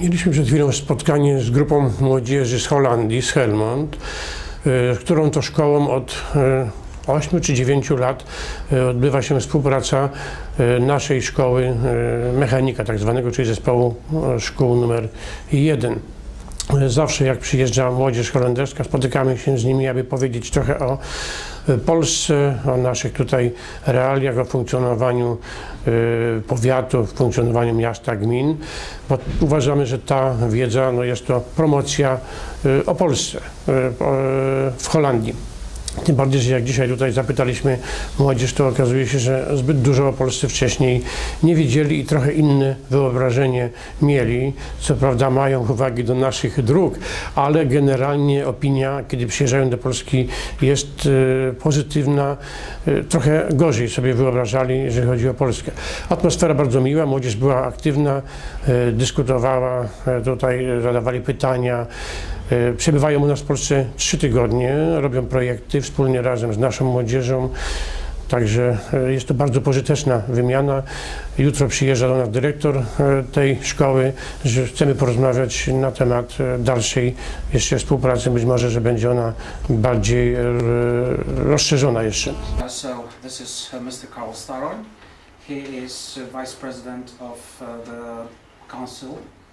Mieliśmy przed chwilą spotkanie z grupą młodzieży z Holandii, z Helmond, z którą to szkołą od 8 czy 9 lat e, odbywa się współpraca e, naszej szkoły e, mechanika, tak zwanego, czyli zespołu szkół numer 1. Zawsze jak przyjeżdża młodzież holenderska, spotykamy się z nimi, aby powiedzieć trochę o Polsce, o naszych tutaj realiach, o funkcjonowaniu powiatu, funkcjonowaniu miasta, gmin, bo uważamy, że ta wiedza no jest to promocja o Polsce w Holandii. Tym bardziej, że jak dzisiaj tutaj zapytaliśmy młodzież, to okazuje się, że zbyt dużo o Polsce wcześniej nie wiedzieli i trochę inne wyobrażenie mieli. Co prawda mają uwagi do naszych dróg, ale generalnie opinia, kiedy przyjeżdżają do Polski jest e, pozytywna. E, trochę gorzej sobie wyobrażali, jeżeli chodzi o Polskę. Atmosfera bardzo miła, młodzież była aktywna, e, dyskutowała, tutaj zadawali pytania. Przebywają u nas w Polsce trzy tygodnie, robią projekty wspólnie razem z naszą młodzieżą. Także e, jest to bardzo pożyteczna wymiana. Jutro przyjeżdża do nas dyrektor e, tej szkoły, że chcemy porozmawiać na temat dalszej jeszcze współpracy. Być może, że będzie ona bardziej rozszerzona jeszcze. Uh, so this is uh, Mr. Karl Staroń. He is uh, Vice President of the Council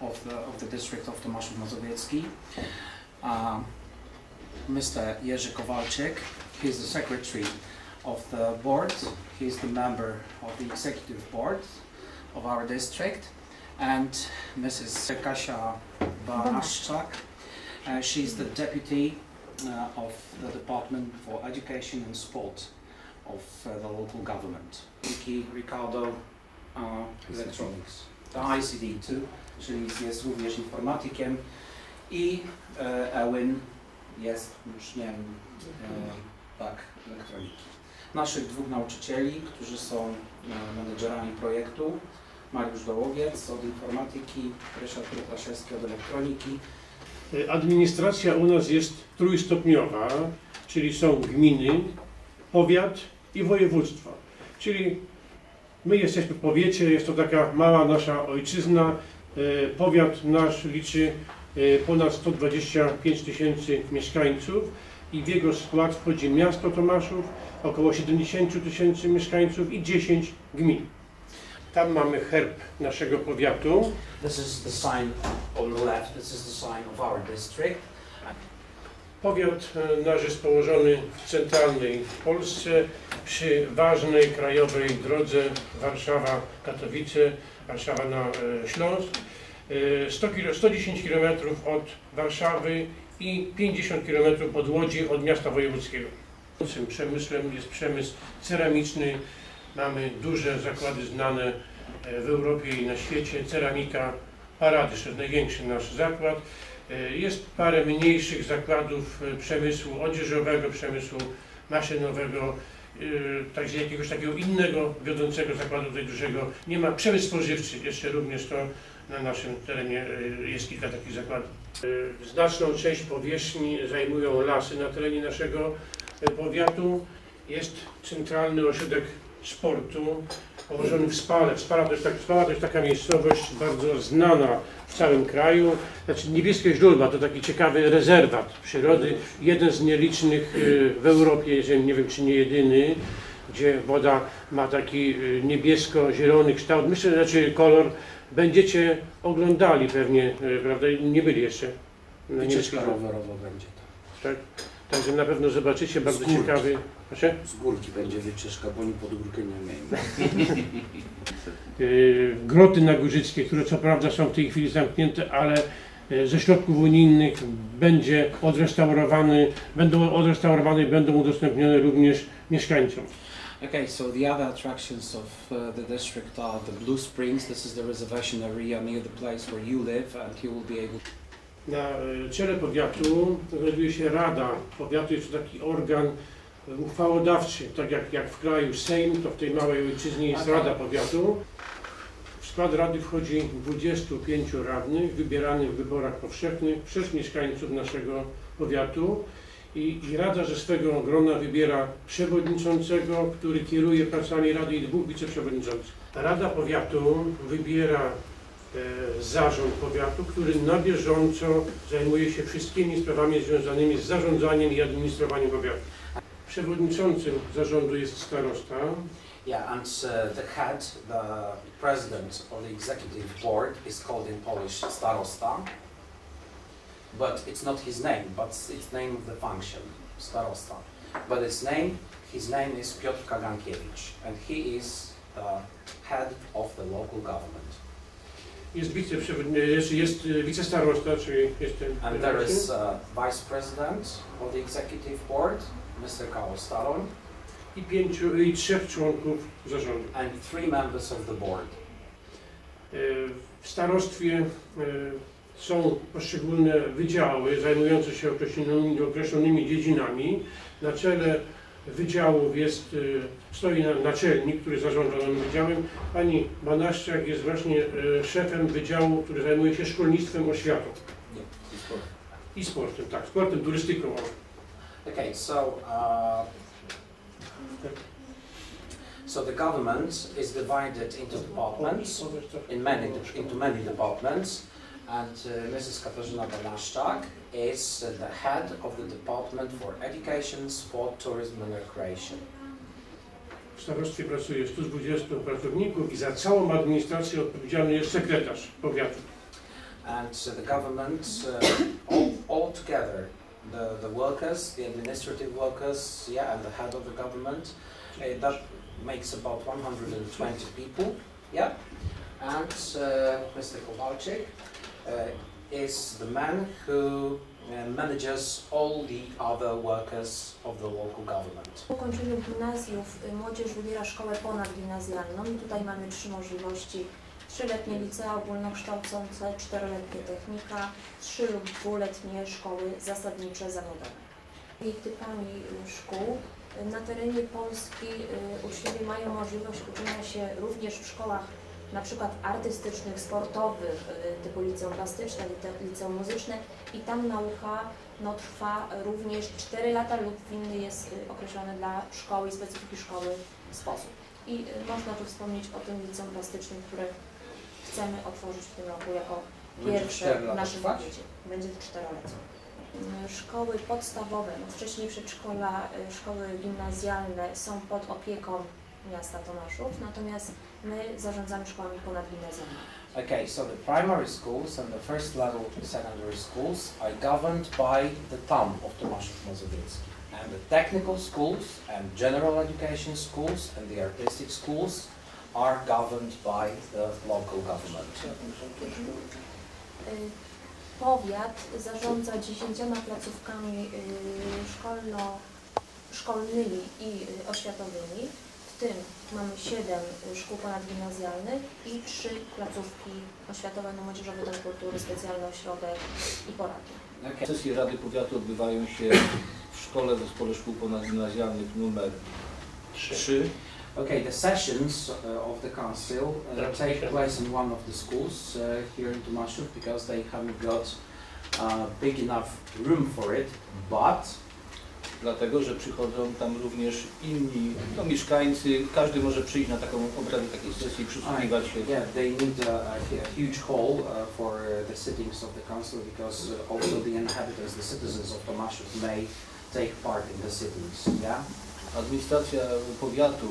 of the, of the district of Mazowiecki. Uh, Mr. Jerzy Kowalczyk, he's the secretary of the board, he's the member of the executive board of our district, and Mrs. Kasia Banaszczak, uh, she's the deputy uh, of the Department for Education and Sport of uh, the local government. Ricky Ricardo uh, Electronics, the ICD too. czyli jest również informatykiem i e, Ewin jest uczniem e, tak, elektroniki. Naszych dwóch nauczycieli, którzy są e, menedżerami projektu, Mariusz Dołowiec od informatyki, Ryszard Protaszewski od elektroniki. Administracja u nas jest trójstopniowa, czyli są gminy, powiat i województwo. Czyli my jesteśmy w powiecie, jest to taka mała nasza ojczyzna, E, powiat nasz liczy e, ponad 125 tysięcy mieszkańców i w jego skład wchodzi miasto Tomaszów, około 70 tysięcy mieszkańców i 10 gmin. Tam mamy herb naszego powiatu. This is the sign on the left. This is the sign of our district. Powiat e, nasz jest położony w centralnej Polsce przy ważnej krajowej drodze Warszawa-Katowice, Warszawa na e, Śląsk. 100 km, 110 km od Warszawy i 50 km od Łodzi, od miasta wojewódzkiego. Przemysłem jest przemysł ceramiczny. Mamy duże zakłady znane e, w Europie i na świecie. Ceramika Parady, to jest największy nasz zakład. E, jest parę mniejszych zakładów przemysłu odzieżowego, przemysłu maszynowego, także jakiegoś takiego innego wiodącego zakładu tutaj dużego nie ma. Przemysł spożywczy jeszcze również to na naszym terenie y, jest kilka takich zakładów. Y, znaczną część powierzchni zajmują lasy na terenie naszego powiatu. Jest centralny ośrodek sportu położony w Spale. Spala to jest, tak, Spala to jest taka miejscowość bardzo znana w całym kraju. Znaczy Niebieskie Źródła to taki ciekawy rezerwat przyrody, jeden z nielicznych y, w Europie, jeżeli nie wiem czy nie jedyny, gdzie woda ma taki y, niebiesko-zielony kształt, myślę, że znaczy kolor. Będziecie oglądali pewnie, y, prawda, nie byli jeszcze na Wycieczka rowerowa będzie tak. Także na pewno zobaczycie bardzo ciekawy. Proszę? Z górki będzie wycieczka, bo oni pod górkę nie mają. Y, groty nagórzyckie, które co prawda są w tej chwili zamknięte, ale y, ze środków unijnych będzie odrestaurowany, będą odrestaurowane i będą udostępnione również mieszkańcom. Okay, so the other attractions of uh, the district are the Blue Springs. This is the reservation area near the place where you live, and you will be able. Na y, czele powiatu znajduje się Rada Powiatu, jest to taki organ uchwałodawczy, tak jak, jak w kraju Sejm, to w tej małej ojczyźnie jest Rada Powiatu. W skład Rady wchodzi 25 radnych wybieranych w wyborach powszechnych przez mieszkańców naszego powiatu i, i Rada ze swego grona wybiera przewodniczącego, który kieruje pracami Rady i dwóch wiceprzewodniczących. Rada Powiatu wybiera e, zarząd powiatu, który na bieżąco zajmuje się wszystkimi sprawami związanymi z zarządzaniem i administrowaniem powiatu. Przewodniczącym zarządu jest starosta, Yeah, and uh, the head, the president of the executive board is called in Polish starosta, but it's not his name, but it's name of the function, starosta. But its name, his name is Piotr Kagankiewicz, and he is the head of the local government. Jest wiceprzewodniczący, jest, jest e, wicestarosta, czyli jest ten And there is uh, vice president of the executive board, Mr. Karol Staroń, i pięciu, i trzech członków zarządu. and three members of the board. E, W starostwie e, są poszczególne wydziały zajmujące się określonymi, określonymi dziedzinami. Na czele wydziałów jest, e, stoi na- naczelnik, który zarządza danym wydziałem. Pani Banaszczak jest właśnie e, szefem wydziału, który zajmuje się szkolnictwem, oświatą i sportem, tak, sportem, turystyką. Okay, so uh, so the government is divided into departments, in many into many departments, and uh, Mrs. Katarzyna Banaszczak is uh, the head of the department for education, sport, tourism, and recreation. W starostwie pracuje 120 pracowników i za całą administrację odpowiedzialny jest sekretarz powiatu. And uh, the government, uh, all, all together, the, the workers, the administrative workers, yeah, and the head of the government, uh, that makes about 120 people, yeah. And uh, Mr. Kowalczyk is the man who uh, manages all the other workers of the local government. Po ukończeniu gimnazjów y, młodzież wybiera szkołę ponadgimnazjalną tutaj mamy trzy możliwości. Trzyletnie licea ogólnokształcące, czteroletnie technika, trzy lub dwuletnie szkoły zasadnicze zawodowe. I typami y, szkół y, na terenie Polski uczniowie mają możliwość uczenia się również w szkołach na przykład artystycznych, sportowych, y, typu liceum plastyczne, liceum muzyczne i tam nauka no, trwa również 4 lata lub w inny jest y, określony dla szkoły i specyfiki szkoły sposób. I y, można tu wspomnieć o tym liceum plastycznym, które chcemy otworzyć w tym roku jako pierwsze w naszym powiecie. Będzie to czteroletnie. Y, Szkoły podstawowe, no wcześniej przedszkola, szkoły gimnazjalne są pod opieką miasta Tomaszów, natomiast my zarządzamy szkołami ponadgimnazjalnymi. Okay, so the primary schools and the first level secondary schools are governed by the town of Tomaszów Mazowiecki. And the technical schools and general education schools and the artistic schools are governed by the local government. Y, Powiat zarządza dziesięcioma placówkami y, szkolno, szkolnymi i y, oświatowymi. W tym mamy siedem y, szkół ponadgimnazjalnych i trzy placówki oświatowe na Młodzieżowy Dom Kultury, specjalny ośrodek i poradnia. Okay. Sesje Rady Powiatu odbywają się w szkole Zespole Szkół Ponadgimnazjalnych numer 3 Okay, the sessions uh, of the council uh, take place in one of the schools uh, here in Tomaszów because they haven't got uh, big enough room for it, but dlatego że przychodzą tam również inni no, mieszkańcy. Każdy może przyjść na taką obradę takiej sesji i przysłuchiwać się. Yeah, they need a, a, a huge hall uh, for uh, the sittings of the council because uh, also the inhabitants, the citizens of Tomaszów may take part in the sittings. Yeah. Administracja powiatu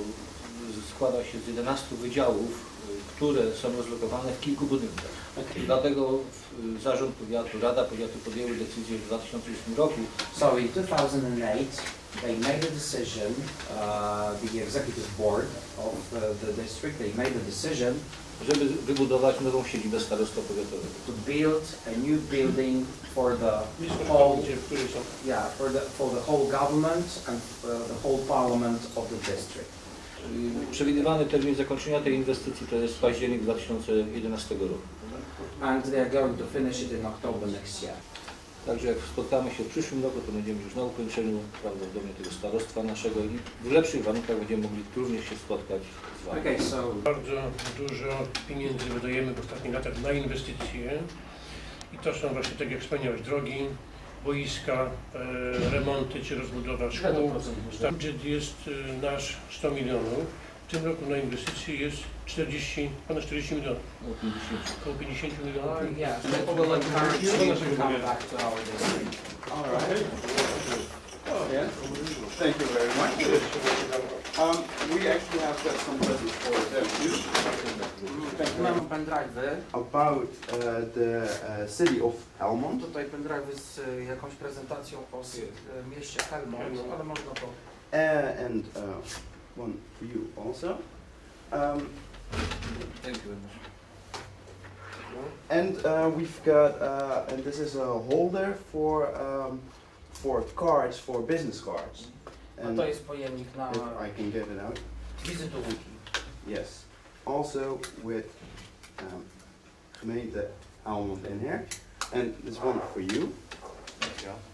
składa się z 11 wydziałów, y, które są rozlokowane w kilku budynkach. Okay. Dlatego y, Zarząd Powiatu, Rada Powiatu podjęły decyzję w 2008 roku, So in 2008, they made a decision. Uh, the executive board of uh, the district they made a decision żeby wybudować nową siedzibę starostwa powiatowego. to build a new building for the whole yeah for the for the whole government and uh, the whole parliament of the district. Przewidywany termin zakończenia tej inwestycji to jest październik 2011 roku. And they are going to finish it in October next year. Także jak spotkamy się w przyszłym roku, to będziemy już na ukończeniu prawdopodobnie tego starostwa naszego i w lepszych warunkach będziemy mogli również się spotkać z Wami. Okay, so Bardzo dużo pieniędzy wydajemy w ostatnich latach na inwestycje i to są właśnie, tak jak wspomniałeś, drogi, boiska, e, remonty czy rozbudowa szkół. Budżet jest e, nasz 100 milionów. W tym roku na inwestycje jest 40, ponad 40 milionów, Około 50. około 50 milionów. Uh. All right. Yes. Thank you very much. Um, we actually have got some presents for them you. Mamy pendrive'y. About uh, the uh, city of Helmond. Tutaj pendrive'y z y, jakąś prezentacją o s- y, mieście Helmond, ale można to Uh, and uh, one for you also. Um, Thank you very much. and uh, we've got, uh, and this is a holder for um, for cards, for business cards. A And to jest pojemnik na if I can get it out. wizytówki. Yes. Also with um, made the almond in here, and this one for you. Thank you.